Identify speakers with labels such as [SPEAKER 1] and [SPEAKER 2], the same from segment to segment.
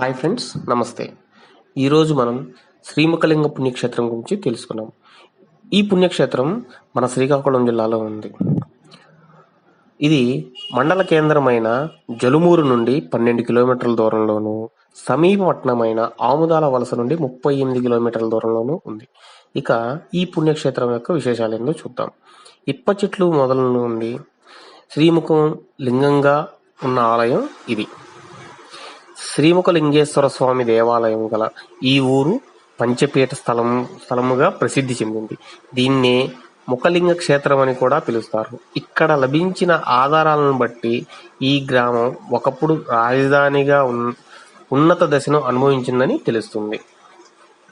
[SPEAKER 1] Hi friends నమస్తే. ఈరోజు మనం శ్రీముఖలింగ పుణ్యక్షేత్రం గురించి తెలుసుకున్నాం ఈ పుణ్యక్షేత్రం మన శ్రీకాకుళం జిల్లాలో ఉంది. ఇది మండల కేంద్రమైన జలుమూరు నుండి పన్నెండు కిలోమీటర్ల దూరంలోను సమీప పట్టణమైన ఆముదాల వలస నుండి ముప్పై ఎనిమిది కిలోమీటర్ల దూరంలోనూ ఉంది. ఇక ఈ పుణ్యక్షేత్రం యొక్క విశేషాలు ఏందో చూద్దాం. ఇప్ప చెట్లు మొదల నుండి శ్రీముఖం లింగంగా ఉన్న ఆలయం ఇది. శ్రీముఖలింగేశ్వర స్వామి దేవాలయం గల ఈ ఊరు పంచపీఠ స్థలం స్థలముగా ప్రసిద్ధి చెందింది. దీన్నే ముఖలింగ క్షేత్రం అని కూడా పిలుస్తారు. ఇక్కడ లభించిన ఆధారాలను బట్టి ఈ గ్రామం ఒకప్పుడు రాజధానిగా ఉన్- ఉన్నత దశను అనుభవించిందని తెలుస్తుంది.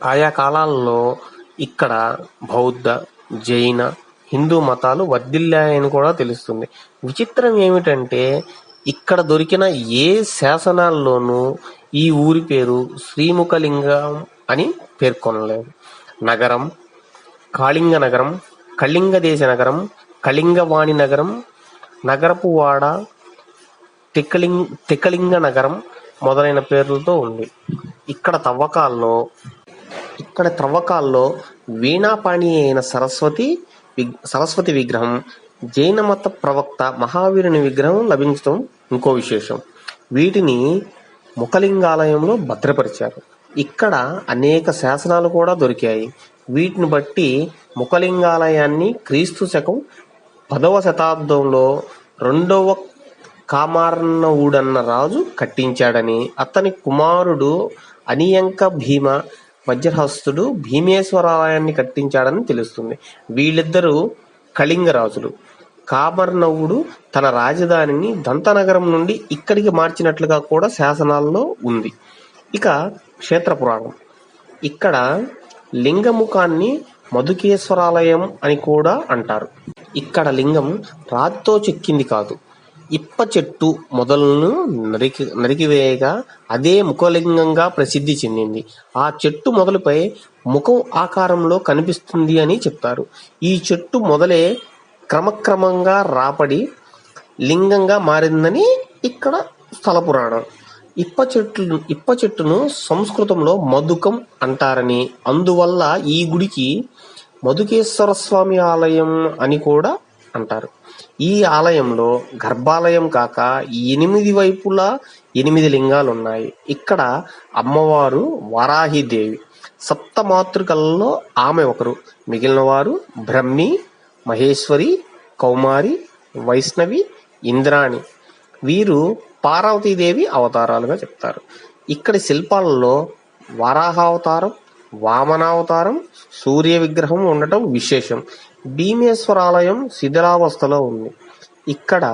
[SPEAKER 1] ఆయా కాలాల్లో ఇక్కడ బౌద్ధ జైన హిందూ మతాలు వర్ధిల్లాయని కూడా తెలుస్తుంది. విచిత్రం ఏమిటంటే ఇక్కడ దొరికిన ఏ శాసనాల్లోనూ ఈ ఊరి పేరు శ్రీముఖలింగం అని పేర్కొనలేదు. నగరం కాళింగ నగరం కళింగ దేశ నగరం కళింగవాణి నగరం నగరపు వాడ తిక్కలింగ్ తిక్కలింగ నగరం మొదలైన పేర్లతో ఉంది. ఇక్కడ తవ్వకాల్లో ఇక్కడ త్రవ్వకాల్లో వీణాపాణి అయిన సరస్వతి వి- సరస్వతి విగ్రహం జైన మత ప్రవక్త మహావీరుని విగ్రహం లభించడం ఇంకో విశేషం. వీటిని ముఖలింగాలయంలో భద్రపరిచారు. ఇక్కడ అనేక శాసనాలు కూడా దొరికాయి. వీటిని బట్టి ముఖలింగాలయాన్ని క్రీస్తు శకం పదవ శతాబ్దంలో రెండవ కామార్ణవుడన్న రాజు కట్టించాడని అతని కుమారుడు అనియంక భీమ వజ్రహస్తుడు భీమేశ్వరాలయాన్ని కట్టించాడని తెలుస్తుంది. వీళ్ళిద్దరూ కళింగ రాజులు. కామర్నవుడు తన రాజధానిని దంతనగరం నుండి ఇక్కడికి మార్చినట్లుగా కూడా శాసనాల్లో ఉంది. ఇక క్షేత్ర పురాణం. ఇక్కడ లింగముఖాన్ని మధుకేశ్వరాలయం అని కూడా అంటారు. ఇక్కడ లింగం రాతితో చెక్కింది కాదు. ఇప్ప చెట్టు మొదలను నరికి నరికివేయగా అదే ముఖలింగంగా ప్రసిద్ధి చెందింది. ఆ చెట్టు మొదలుపై ముఖం ఆకారంలో కనిపిస్తుంది అని చెప్తారు. ఈ చెట్టు మొదలే క్రమక్రమంగా రాపడి లింగంగా మారిందని ఇక్కడ స్థల పురాణం. ఇప్ప చెట్లు ఇప్ప చెట్టును సంస్కృతంలో మధుకం అంటారని. అందువల్ల ఈ గుడికి మధుకేశ్వర స్వామి ఆలయం అని కూడా అంటారు. ఈ ఆలయంలో గర్భాలయం కాక ఎనిమిది వైపులా ఎనిమిది లింగాలు ఉన్నాయి ఇక్కడ అమ్మవారు వరాహిదేవి సప్త మాతృకలలో ఆమె ఒకరు. మిగిలిన వారు బ్రహ్మి మహేశ్వరి కౌమారి వైష్ణవి ఇంద్రాణి. వీరు పార్వతీదేవి అవతారాలుగా చెప్తారు. ఇక్కడి శిల్పాలలో వరాహావతారం వామనావతారం సూర్య విగ్రహం ఉండటం విశేషం. భీమేశ్వరాలయం శిథిలావస్థలో ఉంది. ఇక్కడ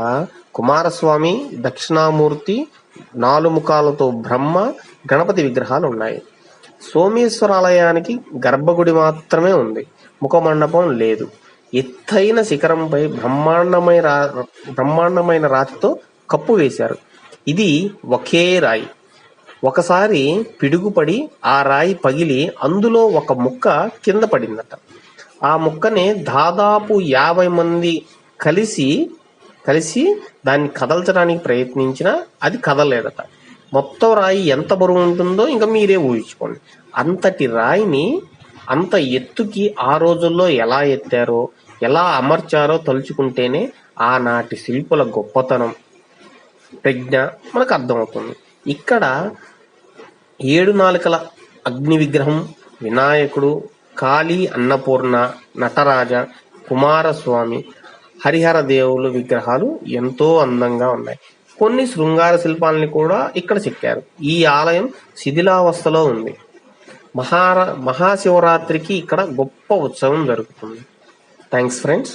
[SPEAKER 1] కుమారస్వామి దక్షిణామూర్తి నాలుముఖాలతో బ్రహ్మ గణపతి విగ్రహాలు ఉన్నాయి. సోమేశ్వరాలయానికి గర్భగుడి మాత్రమే ఉంది. ముఖమండపం లేదు. ఎత్తైన శిఖరంపై బ్రహ్మాండమైన బ్రహ్మాండమైన రాతితో కప్పు వేశారు. ఇది ఒకే రాయి. ఒకసారి పిడుగుపడి ఆ రాయి పగిలి అందులో ఒక ముక్క కింద పడిందట. ఆ ముక్కనే దాదాపు యాభై మంది కలిసి కలిసి దాన్ని కదల్చడానికి ప్రయత్నించినా అది కదలలేదట. మొత్తం రాయి ఎంత బరువు ఉంటుందో ఇంకా మీరే ఊహించుకోండి. అంతటి రాయిని అంత ఎత్తుకి ఆ రోజుల్లో ఎలా ఎత్తారో ఎలా అమర్చారో తలుచుకుంటేనే ఆనాటి శిల్పుల గొప్పతనం ప్రజ్ఞ మనకు అర్థమవుతుంది. ఇక్కడ ఏడు నాలుకల అగ్ని విగ్రహం వినాయకుడు కాళీ అన్నపూర్ణ నటరాజ కుమారస్వామి హరిహర దేవుల విగ్రహాలు ఎంతో అందంగా ఉన్నాయి. కొన్ని శృంగార శిల్పాలని కూడా ఇక్కడ చెక్కారు. ఈ ఆలయం శిథిలావస్థలో ఉంది. మహారా మహాశివరాత్రికి ఇక్కడ గొప్ప ఉత్సవం జరుగుతుంది. Thanks friends